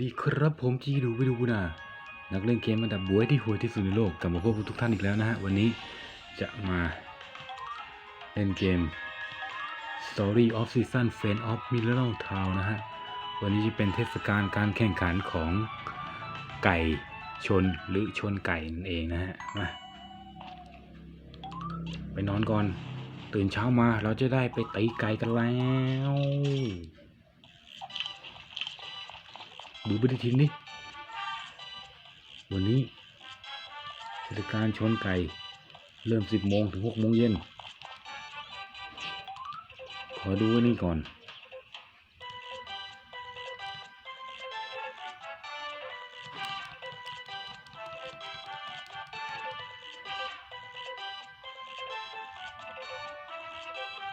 ดีครับผมจีดูไปดูนะนักเล่นเกมอันดับบวยที่โหดที่สุดในโลกกลับมาพบกับทุกท่านอีกแล้วนะฮะ วันนี้จะมาเล่นเกม Story of Season f a n of Mineral Town นะฮะ วันนี้จะเป็นเทศกาลการแข่งขันของไก่ชนหรือชนไก่นั่นเองนะฮะ มา ไปนอนก่อน ตื่นเช้ามาเราจะได้ไปตีไก่กันแล้ว ดูปฏิทินดิวันนี้เทศกาลชนไก่ เริ่ม10โมงถึง6โมงเย็น ขอดูว้นี่ก่อน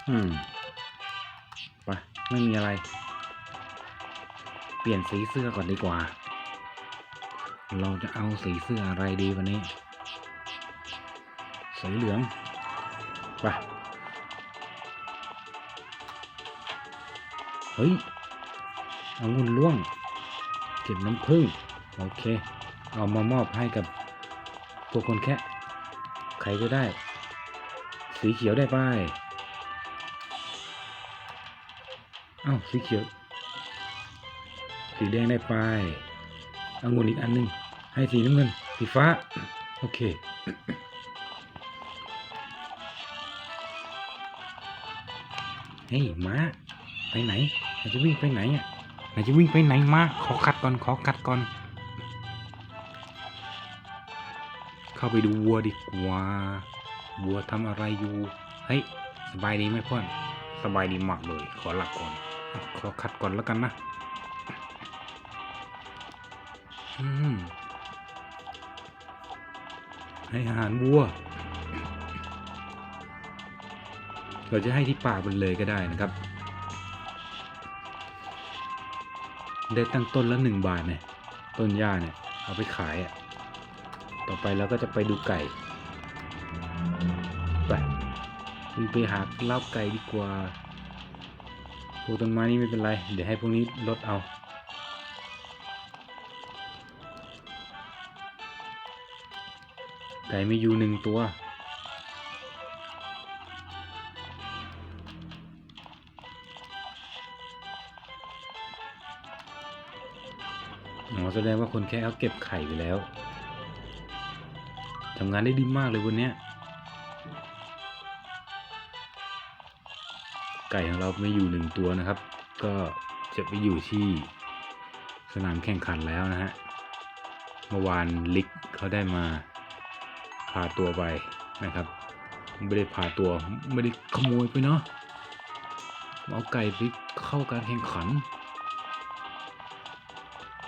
อืม ไป ไม่มีอะไร ปลี่ยนสีเสื้อก่อนดีกว่า เราจะเอาสีเสื้ออะไรดีวันนี้ สีเหลืองไปเฮ้ยเอางุ่นล่วง เก็บน้ำผึ้งโอเค เอามามอบให้กับพวกคนแค่ใครก็ได้ สีเขียวได้ไป้ายอ้าวสีเขียว สีแดงได้ไปเอางุ่นอีกอันหนึง ให้สีน้ำเงิน สีฟ้า โอเค เฮ้ยม้าไปไหนนายจะวิ่งไปไหนอะนายจะวิ่งไปไหนมาขอคัดก่อน ขอคัดก่อน เข้าไปดูวัวดีกว่า วัวทำอะไรอยู่ เฮ้ย สบายดีไหมพ่อน สบายดีมากเลย ขอหลับก่อนอะขอคัดก่อนแล้วกันนะ ให้อาหารวัว เราจะให้ที่ปากมันเลยก็ได้นะครับ ได้ตั้งต้นละหนึ่งบาทเนี่ย ต้นหญ้าเนี่ย เอาไปขายอะ ต่อไปเราก็จะไปดูไก่ไปไปหาเล้าไก่ดีกว่าปลูกต้นไม้นี่ไม่เป็นไร เดี๋ยวให้พวกนี้ลดเอา ไก่มีอยู่หนึ่งตัว อ๋อแสดงว่าคนแค่เอาเก็บไข่ไปแล้ว ทำงานได้ดีมากเลยวันนี้ไก่ของเราไม่อยู่หนึ่งตัวนะครับ ก็จะไปอยู่ที่สนามแข่งขันแล้วนะฮะ เมื่อวานลิกเขาได้มาาตัวไปนะครับ ไม่ได้พาตัวไม่ได้ขโมยไปเนาะเอาไก่ไปเข้าการแข่งขัน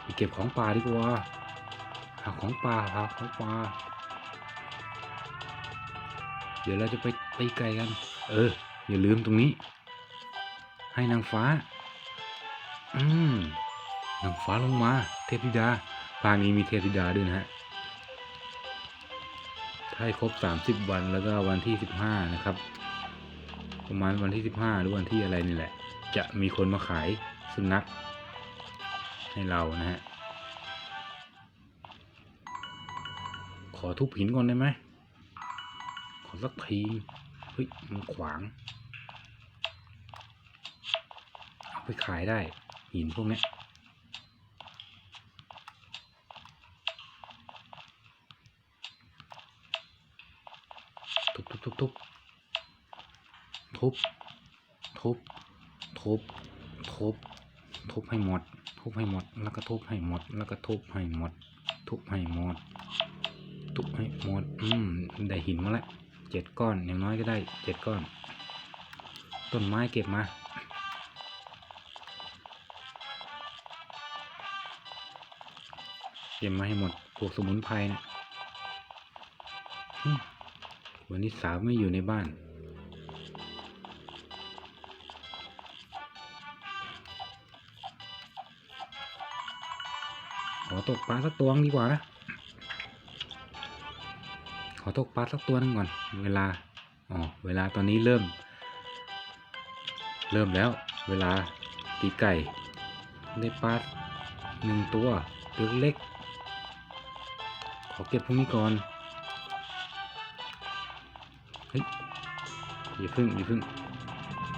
ไปเก็บของป่าดีกว่าหาของป่าหาของป่าเดี๋ยวเราจะไปตีไก่กัน เออ อย่าลืมตรงนี้ ให้นางฟ้า อืมนางฟ้าลงมา เทพธิดาภาคนี้มีเทพธิดาด้วยนะฮะ ให้ครบ 30 วันแล้วก็วันที่ 15 นะครับ ประมาณวันที่ 15 หรือวันที่อะไรนี่แหละ จะมีคนมาขายสุนัขให้เรานะฮะขอทุบหินก่อนได้ไหมขอสักทีเฮ้ยมันขวางเอาไปขายได้หินพวกนี้ ทุบทุบทุบทุบทุบทุบทุบทุบทุบให้หมด ทุบให้หมด แล้วก็ทุบให้หมด แล้วก็ทุบให้หมด ทุบให้หมด ทุบให้หมด อืม ได้หินมาแล้วเจ็ดก้อน อย่างน้อยก็ได้เจ็ดก้อน ต้นไม้เก็บมา เก็บมาให้หมด พวกสมุนไพรเนะอืม วันนี้สาวไม่อยู่ในบ้าน ขอตกปลาสักตัวดีกว่านะ ขอตกปลาสักตัวหนึงก่อน เวลา อ๋อ เวลาตอนนี้เริ่ม เริ่มแล้ว เวลาตีไก่ได้ปลาหนึ่งตัวตัวเล็ก ขอเก็บพวกนี้ก่อน เฮ้ยอย่าพึ่งอย่าพึ่ง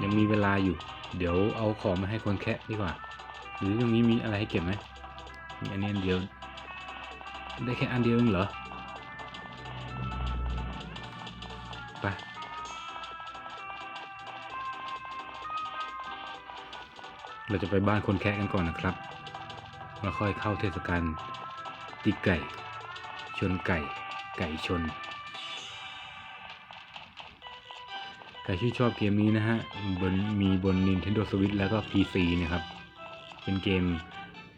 ยังมีเวลาอยู่ เดี๋ยวเอาของมาให้คนแคะดีกว่า หรือตรงนี้มีอะไรให้เก็บไหมมีอันนี้อันเดียว ได้แค่อันเดียวเองเหรอ ไป เราจะไปบ้านคนแคะกันก่อนนะครับแล้วค่อยเข้าเทศกาลตีไก่ ชนไก่ ไก่ชน ใครที่ชอบเกมนี้นะฮะบนมีบน Nintendo Switch แล้วก็ PC นะครับ เป็นเกม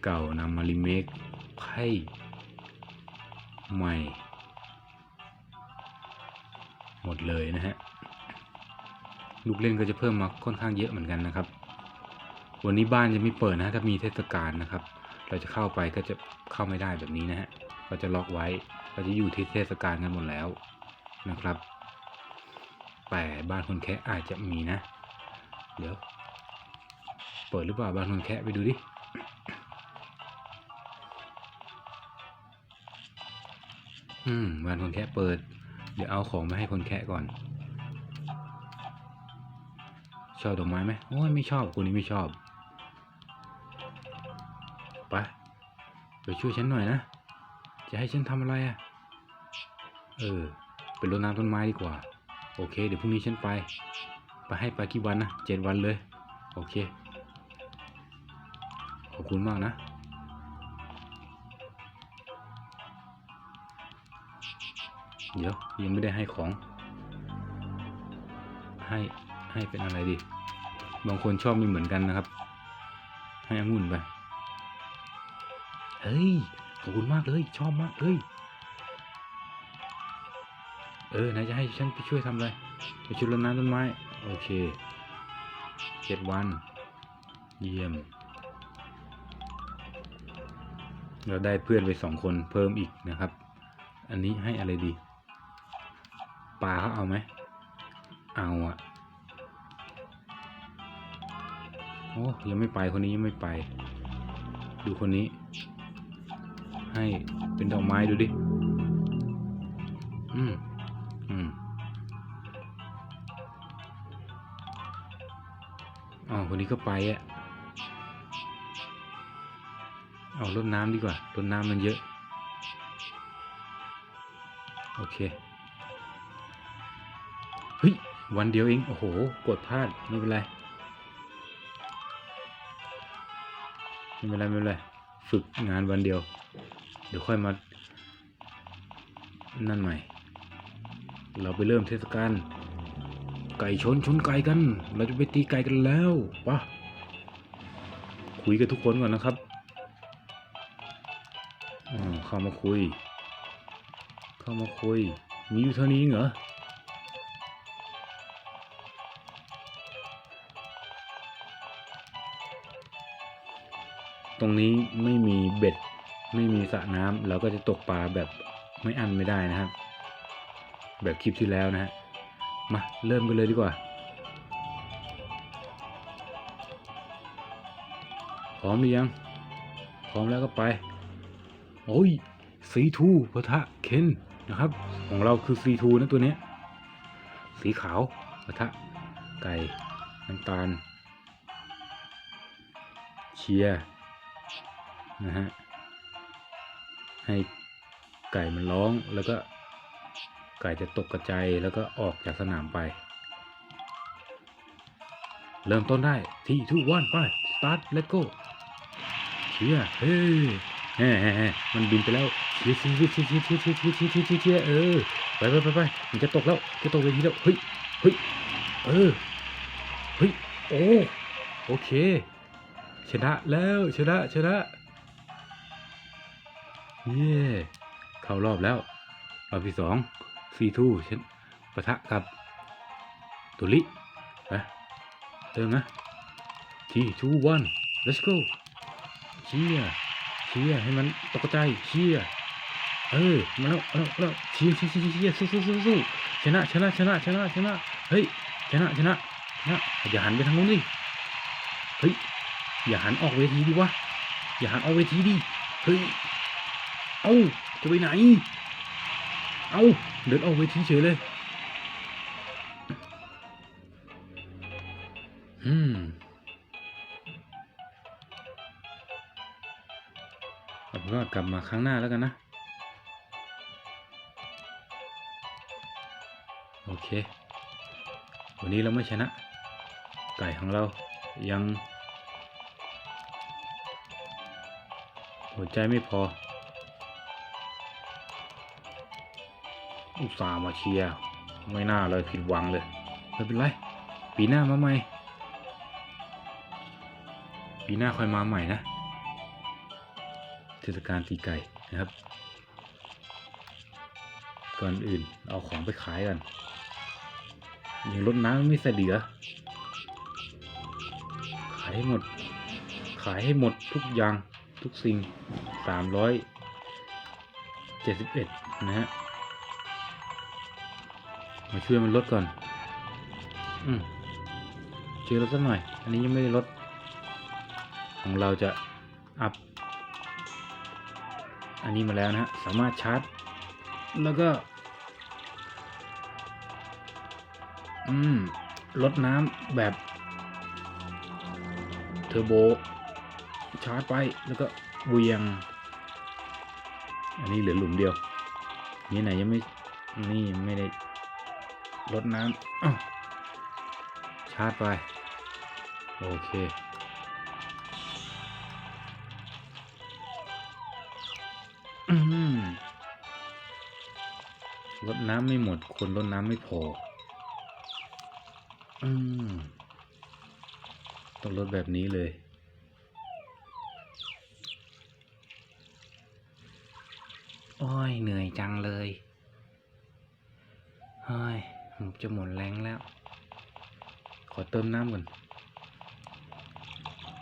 เก่านำมารีเมคให้ใหม่ หมดเลยนะฮะ ลูกเล่นก็จะเพิ่มมาค่อนข้างเยอะเหมือนกันนะครับ วันนี้บ้านยังไม่เปิดนะถ้ามีเทศกาลนะครับ เราจะเข้าไปก็จะเข้าไม่ได้แบบนี้นะฮะ ก็จะล็อกไว้ ก็จะอยู่ที่เทศกาลกันหมดแล้วนะครับ แต่บ้านคนแคะอาจจะมีนะ เดี๋ยว เปิดหรือเปล่าบ้านคนแคะไปดูดิอืมบ้านคนแคะเปิด เดี๋ยวเอาของมาให้คนแคะก่อน ชอบดอกไม้ไหมโอ้ยไม่ชอบคนนี้ไม่ชอบไปไปช่วยฉันหน่อยนะ จะให้ฉันทำอะไรอะ่ะ เออไปรดน้ำต้นไม้ดีกว่า โอเค เดี๋ยวพรุ่งนี้ฉันไป ไปให้ไปกี่วันนะเจ็ดวันเลย โอเค ขอบคุณมากนะ เดี๋ยวยังไม่ได้ให้ของ ให้ให้เป็นอะไรดี บางคนชอบไม่เหมือนกันนะครับ ให้องุ่นไป เฮ้ย ขอบคุณมากเลย ชอบมากเลย เออนายจะให้ฉันไปช่วยทำอะไรไปชุดรดน้ำต้นไม้ โอเคเจ็ดวัน เยี่ยม เราได้เพื่อนไปสองคนเพิ่มอีกนะครับ อันนี้ให้อะไรดีปลาเขาเอาไหม เอาอะโอ้ยังไม่ไปคนนี้ยังไม่ไป ดูคนนี้ ให้เป็นดอกไม้ดูดิ อืม อืมอ๋อคนนี้ก็ไปอะ เอารดน้ำดีกว่ารดน้ำมันเยอะ โอเค เฮ้ย วันเดียวเอง โอ้โห กดพลาด ไม่เป็นไร ไม่เป็นไร ไม่เป็นไร ฝึกงานวันเดียว เดี๋ยวค่อยมา นั่นใหม่ เราไปเริ่มเทศกาลไก่ชนชนไก่กัน เราจะไปตีไก่กันแล้วปะคุยกับทุกคนก่อนนะครับเข้ามาคุย เข้ามาคุย มีอยู่เท่านี้เองเหรอตรงนี้ไม่มีเบ็ด ไม่มีสระน้ำเราก็จะตกปลาแบบไม่อันไม่ได้นะครับ แบบคลิปที่แล้วนะฮะ มาเริ่มกันเลยดีกว่า พร้อมหรือยัง พร้อมแล้วก็ไป โอ้ยซีทูปะทะเคนนะครับ ของเราคือซีทูนะตัวนี้ สีขาวปะทะไก่น้ำตาล เชียนะฮะให้ไก่มันร้องแล้วก็ ไก่จะตกกระจายแล้วก็ออกจากสนามไป เริ่มต้นได้ที่ทุกวันไปสตาร์ทเลตโก้เชียเฮ้ยแฮ่แฮ่แฮ่มันบินไปแล้วเชียเชียเชียเชียเชียเชียเชียเชียเชียเชียร์เชียเออไปไปไปไปมันจะตกแล้วจะตกเวทีแล้วเฮ้ยเฮ้ยเออเฮ้ยโอ้โอเค ชนะแล้วชนะชนะเย่เข้ารอบแล้วรอบที่สอง ซีทูฉันปะทะกับตุลิไปเติมนะทีทูวัน let's go เชียร์เชียร์ให้มันตกใจเชียร์เออมาแล้วมาแล้วมาแล้วเชียร์เชียร์เชียร์เชียร์สู้สู้สู้สู้ชนะชนะชนะชนะชนะเฮ้ยชนะชนะชนะอย่าหันไปทางนู้นดิเฮ้ยอย่าหันออกเวทีดิวะอย่าหันเอาเวทีดิเฮ้ยเอ้าจะไปไหน เอาเดินออกเวทีเฉยเลยอืมเอาเป็นว่ากลับมาครั้งหน้าแล้วกันนะ โอเค วันนี้เราไม่ชนะ ไก่ของเรายัง หัวใจไม่พอ อุตส่าห์มาเชียร์ไม่น่าเลยผิดหวังเลยไม่เป็นไรปีหน้ามาใหม่ปีหน้าค่อยมาใหม่นะเทศกาลตีไก่นะครับ ก่อนอื่นเอาของไปขายกันยังรถน้ำไม่เสดีเหรอขายให้หมด ขายให้หมดทุกอย่างทุกสิ่งสามร้อยเจ็ดสิบเอ็ดนะฮะ มาช่วยมันลดก่อน อืมช่วยลดสักหน่อย อันนี้ยังไม่ได้ลด ของเราจะอัพ อันนี้มาแล้วนะฮะ สามารถชาร์จ แล้วก็ อืม ลดน้ำแบบ เทอร์โบ ชาร์จไป แล้วก็เวียง อันนี้เหลือหลุมเดียว นี่ไหนยังไม่ นี่ยังไม่ได้ ลดน้ำชาร์จไป โอเค ลดน้ำไม่หมด คนลดน้ำไม่พอ อืม ต้องลดแบบนี้เลยโอ้ย เหนื่อยจังเลยเฮ้ย จะหมดแรงแล้ว ขอเติมน้ำก่อน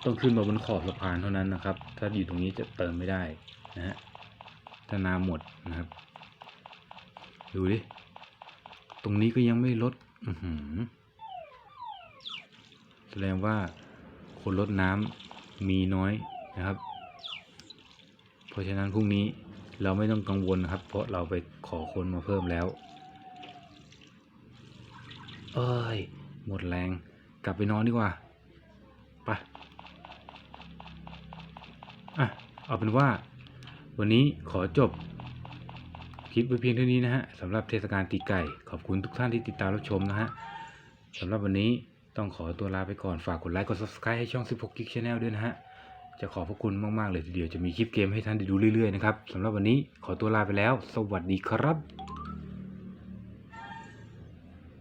ต้องขึ้นมาบนขอบสะพานเท่านั้นนะครับ ถ้าอยู่ตรงนี้จะเติมไม่ได้นะฮะถ้าน้ำหมดนะครับ ดูดิ ตรงนี้ก็ยังไม่ลดแสดงว่าคนลดน้ำมีน้อยนะครับ เพราะฉะนั้นพรุ่งนี้เราไม่ต้องกังวลนะครับ เพราะเราไปขอคนมาเพิ่มแล้ว เอ้ย หมดแรง กลับไปนอนดีกว่า ไป อะ เอาเป็นว่า วันนี้ขอจบ คลิปไว้เพียงเท่านี้นะฮะสำหรับเทศกาลตีไก่ ขอบคุณทุกท่านที่ติดตามรับชมนะฮะสำหรับวันนี้ต้องขอตัวลาไปก่อน ฝากกดไลค์ กด subscribe ให้ช่อง 16 Geek Channel ด้วยนะฮะ จะขอบพระคุณมาก ๆ เลยทีเดียว จะมีคลิปเกมให้ท่านได้ดูเรื่อย ๆ นะครับ สำหรับวันนี้ขอตัวลาไปแล้ว สวัสดีครับ